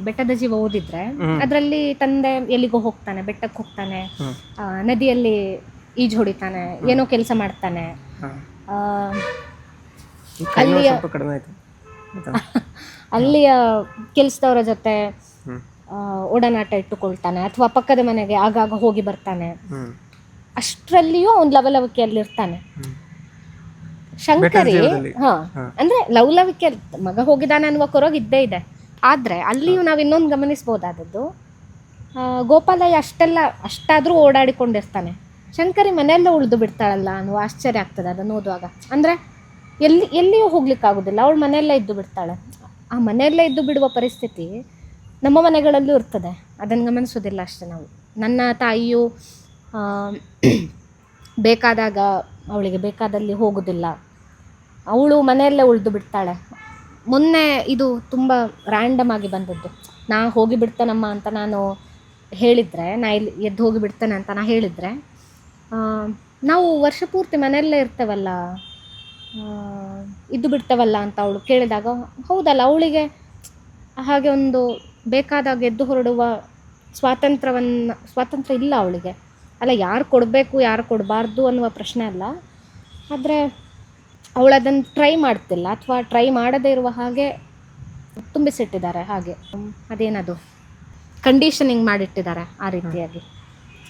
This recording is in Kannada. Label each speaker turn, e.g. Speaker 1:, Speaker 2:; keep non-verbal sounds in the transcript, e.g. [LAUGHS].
Speaker 1: ಬೆಟ್ಟದ ಜೀವ ಓದಿದ್ರೆ ಅದರಲ್ಲಿ ತಂದೆ ಎಲ್ಲಿಗೋ ಹೋಗ್ತಾನೆ ಬೆಟ್ಟಕ್ಕೆ ಹೋಗ್ತಾನೆ ಆ, ನದಿಯಲ್ಲಿ ಈಜು ಹೊಡಿತಾನೆ ಏನೋ ಕೆಲಸ ಮಾಡ್ತಾನೆ. ಆ,
Speaker 2: ಕೈ ನೋವು
Speaker 1: ಅಲ್ಲಿಯ-
Speaker 2: ಸ್ವಲ್ಪ ಕಡಿಮೆ ಆಯ್ತು. ಆಯ್ತಾ? [LAUGHS]
Speaker 1: ಅಲ್ಲಿಯ ಕೆಲಸದವರ ಜೊತೆ
Speaker 2: ಹ್ಮ್.
Speaker 1: ಆ, ಒಡನಾಟ ಇಟ್ಟುಕೊಳ್ತಾನೆ ಅಥವಾ ಪಕ್ಕದ ಮನೆಗೆ ಆಗಾಗ ಹೋಗಿ ಬರ್ತಾನೆ.
Speaker 2: ಹ್ಮ್.
Speaker 1: ಅಷ್ಟರಲ್ಲಿಯೂ ಒಂದು ಲವಲವಿಕೆಯಲ್ಲಿ ಇರ್ತಾನೆ
Speaker 2: ಹ್ಮ್.
Speaker 1: ಶಂಕರಿ
Speaker 2: ಹ
Speaker 1: ಹಾ.
Speaker 2: ಹಾ.
Speaker 1: ಅಂದ್ರೆ ಲವಲವಿಕೆ ಮಗ ಹೋಗಿದ್ದಾನೆ ಅನ್ನುವ ಕೊರೋಗಿದ್ದೇ ಇದ್ದೇ ಇದೆ. ಆದ್ರೆ ಅಲ್ಲಿಯೂ ನಾವು ಇನ್ನೊಂದು ಗಮನಿಸ್ಬೋದಾದದ್ದು ಗೋಪಾಲಯ್ಯ ಅಷ್ಟೆಲ್ಲ ಅಷ್ಟಾದರೂ ಓಡಾಡಿಕೊಂಡಿರ್ತಾನೆ. ಶಂಕರಿ ಮನೆಯಲ್ಲ ಉಳಿದು ಬಿಡ್ತಾಳಲ್ಲ ಅನ್ನುವ ಆಶ್ಚರ್ಯ ಆಗ್ತದೆ ಅದನ್ನು ಓದುವಾಗ. ಅಂದರೆ ಎಲ್ಲಿ ಎಲ್ಲಿಯೂ ಹೋಗ್ಲಿಕ್ಕೆ ಆಗೋದಿಲ್ಲ ಅವಳು ಮನೆಯಲ್ಲೇ ಇದ್ದು ಬಿಡ್ತಾಳೆ. ಆ ಮನೆಯಲ್ಲೇ ಇದ್ದು ಬಿಡುವ ಪರಿಸ್ಥಿತಿ ನಮ್ಮ ಮನೆಗಳಲ್ಲೂ ಇರ್ತದೆ. ಅದನ್ನು ಗಮನಿಸೋದಿಲ್ಲ ಅಷ್ಟೇ ನಾವು. ನನ್ನ ತಾಯಿಯು ಬೇಕಾದಾಗ ಅವಳಿಗೆ ಬೇಕಾದಲ್ಲಿ ಹೋಗೋದಿಲ್ಲ. ಅವಳು ಮನೆಯಲ್ಲೇ ಉಳಿದು ಬಿಡ್ತಾಳೆ. ಮೊನ್ನೆ ಇದು ತುಂಬ ರ್ಯಾಂಡಮ್ ಆಗಿ ಬಂದದ್ದು. ನಾ ಹೋಗಿ ಬಿಡ್ತೇನಮ್ಮ ಅಂತ ನಾನು ಹೇಳಿದರೆ, ನಾ ಇಲ್ಲಿ ಎದ್ದು ಹೋಗಿ ಬಿಡ್ತೇನೆ ಅಂತ ನಾ ಹೇಳಿದರೆ ನಾವು ವರ್ಷ ಪೂರ್ತಿ ಮನೆಯಲ್ಲೇ ಇರ್ತೇವಲ್ಲ ಇದ್ದು ಬಿಡ್ತೇವಲ್ಲ ಅಂತ ಅವಳು ಕೇಳಿದಾಗ, ಹೌದಲ್ಲ, ಅವಳಿಗೆ ಹಾಗೆ ಒಂದು ಬೇಕಾದಾಗ ಎದ್ದು ಹೊರಡುವ ಸ್ವಾತಂತ್ರ್ಯವನ್ನು, ಸ್ವಾತಂತ್ರ್ಯ ಇಲ್ಲ ಅವಳಿಗೆ. ಅಲ್ಲ, ಯಾರು ಕೊಡಬೇಕು, ಯಾರು ಕೊಡಬಾರ್ದು ಅನ್ನುವ ಪ್ರಶ್ನೆ ಅಲ್ಲ. ಆದರೆ ಅವಳು ಅದನ್ನು ಟ್ರೈ ಮಾಡ್ತಿಲ್ಲ ಅಥವಾ ಟ್ರೈ ಮಾಡದೇ ಇರುವ ಹಾಗೆ ತುಂಬಿಸಿಟ್ಟಿದ್ದಾರೆ ಹಾಗೆ. ಅದೇನದು? ಕಂಡೀಷನಿಂಗ್ ಮಾಡಿಟ್ಟಿದ್ದಾರೆ ಆ ರೀತಿಯಾಗಿ.